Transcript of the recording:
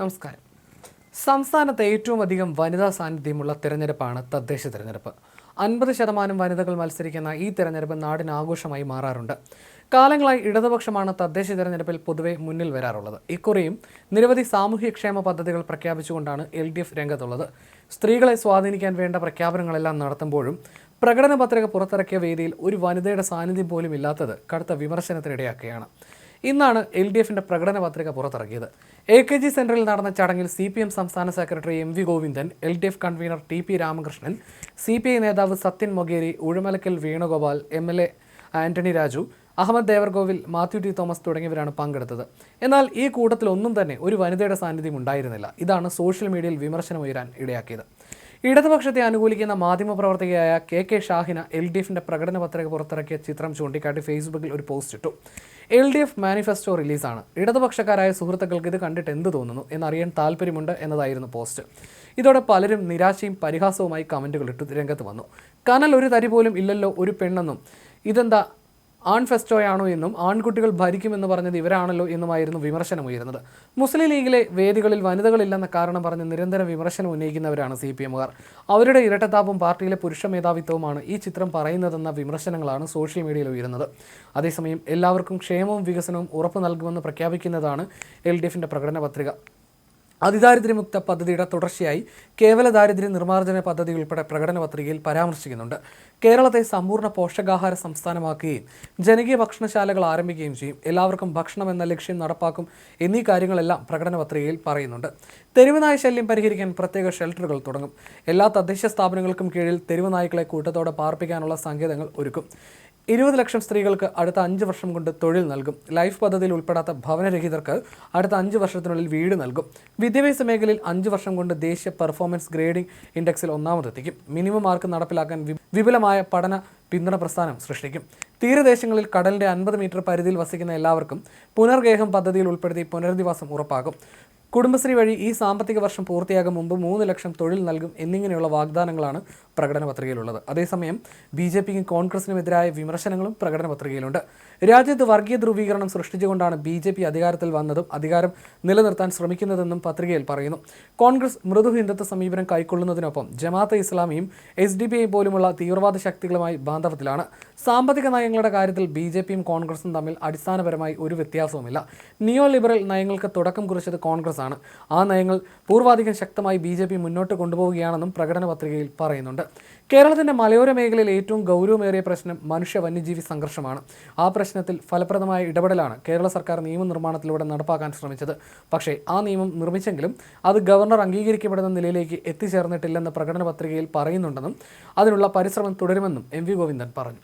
നമസ്കാരം. സംസ്ഥാനത്ത് ഏറ്റവും അധികം വനിതാ സാന്നിധ്യമുള്ള തിരഞ്ഞെടുപ്പാണ് തദ്ദേശ തിരഞ്ഞെടുപ്പ്. അൻപത് ശതമാനം വനിതകൾ മത്സരിക്കുന്ന ഈ തിരഞ്ഞെടുപ്പ് നാടിന് ആഘോഷമായി മാറാറുണ്ട്. കാലങ്ങളായി ഇടതുപക്ഷമാണ് തദ്ദേശ തിരഞ്ഞെടുപ്പിൽ പൊതുവെ മുന്നിൽ വരാറുള്ളത്. ഇക്കുറിയും നിരവധി സാമൂഹ്യക്ഷേമ പദ്ധതികൾ പ്രഖ്യാപിച്ചുകൊണ്ടാണ് എൽ ഡി എഫ് രംഗത്തുള്ളത്. സ്ത്രീകളെ സ്വാധീനിക്കാൻ വേണ്ട പ്രഖ്യാപനങ്ങളെല്ലാം നടത്തുമ്പോഴും പ്രകടന പത്രിക പുറത്തിറക്കിയ വേദിയിൽ ഒരു വനിതയുടെ സാന്നിധ്യം പോലും ഇല്ലാത്തത് കടുത്ത വിമർശനത്തിനിടയാക്കുകയാണ്. ഇന്നാണ് എൽ ഡി എഫിന്റെ പ്രകടന പത്രിക പുറത്തിറക്കിയത്. എ കെ ജി സെന്ററിൽ നടന്ന ചടങ്ങിൽ സി പി എം സംസ്ഥാന secretary M V Govindan L D F convener T P Ramakrishnan C P I നേതാവ് Sathyan Mokeri Uzhamalakkal Venugopal M L A Antony Raju Ahammad Devarkovil Mathew T Thomas തുടങ്ങിയവരാണ് പങ്കെടുത്തത്. എന്നാൽ ഈ കൂട്ടത്തിൽ ഒന്നും തന്നെ ഒരു വനിതയുടെ സാന്നിധ്യം ഉണ്ടായിരുന്നില്ല. ഇതാണ് സോഷ്യൽ മീഡിയയിൽ വിമർശനം ഉയരാൻ ഇടയാക്കിയത്. ഇടതുപക്ഷത്തെ അനുകൂലിക്കുന്ന മാധ്യമപ്രവർത്തകയായ K K Shahina L D എഫിന്റെ പ്രകടന പത്രിക പുറത്തിറക്കിയ ചിത്രം ചൂണ്ടിക്കാട്ടി ഫേസ്ബുക്കിൽ ഒരു പോസ്റ്റ് ഇട്ടു. എൽ ഡി എഫ് മാനിഫെസ്റ്റോ റിലീസാണ്. ഇടതുപക്ഷക്കാരായ സുഹൃത്തുക്കൾക്ക് ഇത് കണ്ടിട്ട് എന്ത് തോന്നുന്നു? എന്നറിയാൻ താല്പര്യമുണ്ട് എന്നതായിരുന്നു പോസ്റ്റ് ഇതോടെ പലരും നിരാശയും പരിഹാസവുമായി കമന്റുകൾ ഇട്ടു രംഗത്ത് വന്നു. കനൽ ഒരു തരി പോലും ഇല്ലല്ലോ ഒരു പെണ്ണെന്നും. ഇതെന്താ ആൺ ഫെസ്റ്റോയാണോ എന്നും ആൺകുട്ടികൾ ഭരിക്കുമെന്ന് പറഞ്ഞത് ഇവരാണല്ലോ എന്നുമായിരുന്നു വിമർശനം ഉയരുന്നത് മുസ്ലിം ലീഗിലെ വേദികളിൽ വനിതകളില്ലെന്ന കാരണം പറഞ്ഞ് നിരന്തരം വിമർശനം ഉന്നയിക്കുന്നവരാണ് സി പി എമ്മുകാർ. അവരുടെ ഇരട്ടത്താപ്പും പാർട്ടിയിലെ പുരുഷ മേധാവിത്വവുമാണ് ഈ ചിത്രം പറയുന്നതെന്ന വിമർശനങ്ങളാണ് സോഷ്യൽ മീഡിയയിൽ ഉയരുന്നത്. അതേസമയം എല്ലാവർക്കും ക്ഷേമവും വികസനവും ഉറപ്പു നൽകുമെന്ന് പ്രഖ്യാപിക്കുന്നതാണ് എൽ ഡി എഫിന്റെ പ്രകടന പത്രിക. അതിദാരിദ്ര്യമുക്ത പദ്ധതിയുടെ തുടർച്ചയായി കേവല ദാരിദ്ര്യ നിർമ്മാർജന പദ്ധതി ഉൾപ്പെടെ പ്രകടന പത്രികയിൽ പരാമർശിക്കുന്നുണ്ട്. കേരളത്തെ സമ്പൂർണ പോഷകാഹാര സംസ്ഥാനമാക്കുകയും ജനകീയ ഭക്ഷണശാലകൾ ആരംഭിക്കുകയും ചെയ്യും. എല്ലാവർക്കും ഭക്ഷണം എന്ന ലക്ഷ്യം നടപ്പാക്കും എന്നീ കാര്യങ്ങളെല്ലാം പ്രകടന പത്രികയിൽ പറയുന്നുണ്ട്. തെരുവുനായ ശല്യം പരിഹരിക്കാൻ പ്രത്യേക ഷെൽട്ടറുകൾ തുടങ്ങും. എല്ലാ തദ്ദേശ സ്ഥാപനങ്ങൾക്കും കീഴിൽ തെരുവുനായ്ക്കളെ കൂട്ടത്തോടെ പാർപ്പിക്കാനുള്ള സങ്കേതങ്ങൾ ഒരുക്കും. ഇരുപത് ലക്ഷം സ്ത്രീകൾക്ക് അടുത്ത അഞ്ച് വർഷം കൊണ്ട് തൊഴിൽ നൽകും. ലൈഫ് പദ്ധതിയിൽ ഉൾപ്പെടാത്ത ഭവനരഹിതർക്ക് അടുത്ത അഞ്ച് വർഷത്തിനുള്ളിൽ വീട് നൽകും. വിദ്യാഭ്യാസ മേഖലയിൽ അഞ്ച് വർഷം കൊണ്ട് ദേശീയ പെർഫോമൻസ് ഗ്രേഡിംഗ് ഇൻഡെക്സിൽ ഒന്നാമതെത്തിക്കും. മിനിമം മാർക്ക് നടപ്പിലാക്കാൻ വിപുലമായ പഠന പിന്തുണ പ്രസ്ഥാനം സൃഷ്ടിക്കും. തീരദേശങ്ങളിൽ കടലിന്റെ അൻപത് മീറ്റർ പരിധിയിൽ വസിക്കുന്ന എല്ലാവർക്കും പുനർഗേഹം പദ്ധതിയിൽ ഉൾപ്പെടുത്തി പുനരധിവാസം ഉറപ്പാക്കും കുടുംബശ്രീ വഴി ഈ സാമ്പത്തിക വർഷം പൂർത്തിയാകും മുമ്പ് മൂന്ന് ലക്ഷം തൊഴിൽ നൽകും എന്നിങ്ങനെയുള്ള വാഗ്ദാനങ്ങളാണ് പ്രകടന പത്രികയിലുള്ളത്. അതേസമയം ബി ജെ പിക്കും കോൺഗ്രസിനുമെതിരായ വിമർശനങ്ങളും പ്രകടന പത്രികയിലുണ്ട്. രാജ്യത്ത് വർഗീയ ധ്രുവീകരണം സൃഷ്ടിച്ചുകൊണ്ടാണ് ബി ജെ പി അധികാരത്തിൽ വന്നതും അധികാരം നിലനിർത്താൻ ശ്രമിക്കുന്നതെന്നും പത്രികയിൽ പറയുന്നു. കോൺഗ്രസ് മൃദു ഹിന്ദുത്വ സമീപനം കൈക്കൊള്ളുന്നതിനൊപ്പം ജമാഅത്തെ ഇസ്ലാമിയും എസ് ഡി പി ഐ പോലുമുള്ള തീവ്രവാദ ശക്തികളുമായി ബാന്ധവത്തിലാണ്. സാമ്പത്തിക നയങ്ങളുടെ കാര്യത്തിൽ ബി ജെ പിയും കോൺഗ്രസും തമ്മിൽ അടിസ്ഥാനപരമായി ഒരു വ്യത്യാസവുമില്ല. നിയോ ലിബറൽ നയങ്ങൾക്ക് തുടക്കം കുറിച്ചത് കോൺഗ്രസ് ആണ്. ആ നയങ്ങൾ പൂർവാധികം ശക്തമായി ബി മുന്നോട്ട് കൊണ്ടുപോവുകയാണെന്നും പ്രകടന പത്രികയിൽ പറയുന്നുണ്ട്. കേരളത്തിന്റെ മലയോര മേഖലയിൽ ഏറ്റവും ഗൗരവമേറിയ പ്രശ്നം മനുഷ്യ വന്യജീവി സംഘർഷമാണ്. ആ പ്രശ്നത്തിൽ ഫലപ്രദമായ ഇടപെടലാണ് കേരള സർക്കാർ നിയമനിർമ്മാണത്തിലൂടെ നടപ്പാക്കാൻ ശ്രമിച്ചത്. പക്ഷേ ആ നിയമം നിർമ്മിച്ചെങ്കിലും അത് ഗവർണർ അംഗീകരിക്കപ്പെടുന്ന നിലയിലേക്ക് എത്തിച്ചേർന്നിട്ടില്ലെന്ന് പ്രകടന പത്രികയിൽ പറയുന്നുണ്ടെന്നും അതിനുള്ള പരിശ്രമം തുടരുമെന്നും എം വി ഗോവിന്ദൻ പറഞ്ഞു.